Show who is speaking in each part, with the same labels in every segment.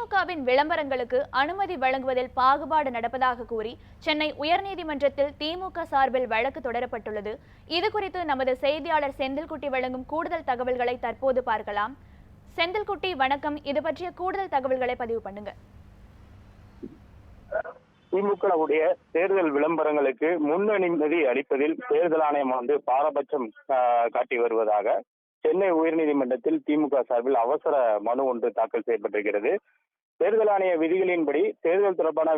Speaker 1: திமுகவின் விளம்பரங்களுக்கு அனுமதி வழங்குவதில் பாகுபாடு நடப்பதாக கூறி சென்னை உயர்நீதிமன்றத்தில் திமுக சார்பில் வழக்கு தொடரப்பட்டுள்ளது. இதுகுறித்து நமது செய்தியாளர் செந்தில்குட்டி வழங்கும் கூடுதல் தகவல்களை தற்போது பார்க்கலாம். செந்தில்குட்டி வணக்கம். இது பற்றிய கூடுதல் தகவல்களை பதிவு பண்ணுங்க.
Speaker 2: திமுகவுடைய தேர்தல் விளம்பரங்களுக்கு முன் அனுமதி அளிப்பதில் தேர்தல் ஆணையம் வந்து பாரபட்சம் காட்டி வருவதாக சென்னை உயர்நீதிமன்றத்தில் திமுக சார்பில் அவசர மனு ஒன்று தாக்கல் செய்யப்பட்டிருக்கிறது. தேர்தல் ஆணைய விதிகளின்படி தேர்தல் தொடர்பான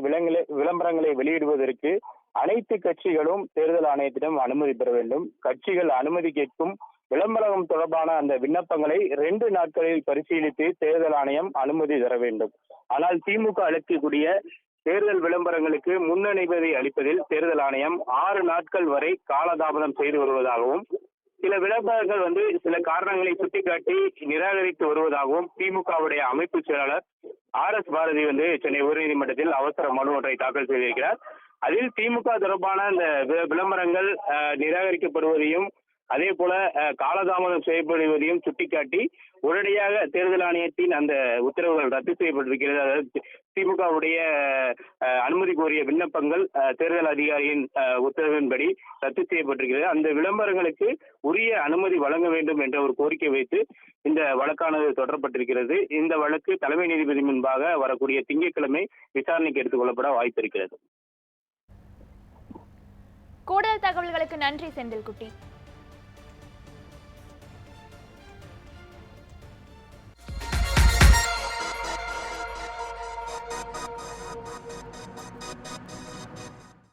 Speaker 2: விளம்பரங்களை வெளியிடுவதற்கு அனைத்து கட்சிகளும் தேர்தல் ஆணையத்திடம் அனுமதி பெற வேண்டும். கட்சிகள் அனுமதி கேட்கும் விளம்பரம் தொடர்பான அந்த விண்ணப்பங்களை ரெண்டு நாட்களில் பரிசீலித்து தேர்தல் ஆணையம் அனுமதி தர வேண்டும். ஆனால் திமுக அளிக்கக்கூடிய தேர்தல் விளம்பரங்களுக்கு முன் அளிப்பதில் தேர்தல் ஆணையம் ஆறு நாட்கள் வரை காலதாமதம் செய்து வருவதாகவும் சில விளம்பரங்கள் வந்து சில காரணங்களை சுட்டிக்காட்டி நிராகரித்து வருவதாகவும் திமுகவுடைய அமைப்பு செயலாளர் ஆர் எஸ் பாரதி வந்து சென்னை உயர்நீதிமன்றத்தில் அவசர மனு ஒன்றை தாக்கல் செய்திருக்கிறார். அதில் திமுக தொடர்பான அந்த விளம்பரங்கள் அஹ், நிராகரிக்கப்படுவதையும் அதே போல காலதாமதம் செய்யப்படுவதையும் சுட்டிக்காட்டி உடனடியாக தேர்தல் ஆணையத்தின் அந்த உத்தரவுகள் ரத்து செய்யப்பட்டிருக்கிறது. அதாவது திமுகவுடைய அனுமதி கோரிய விண்ணப்பங்கள் தேர்தல் அதிகாரியின் உத்தரவின்படி ரத்து செய்யப்பட்டிருக்கிறது. அந்த விளம்பரங்களுக்கு உரிய அனுமதி வழங்க வேண்டும் என்ற ஒரு கோரிக்கை வைத்து இந்த வழக்கானது தொடரப்பட்டிருக்கிறது. இந்த வழக்கு தலைமை நீதிபதி முன்பாக வரக்கூடிய திங்கட்கிழமை விசாரணைக்கு எடுத்துக் கொள்ளப்பட வாய்ப்பு இருக்கிறது
Speaker 1: கூடுதல் தகவல்களுக்கு நன்றி செந்தில்குட்டி.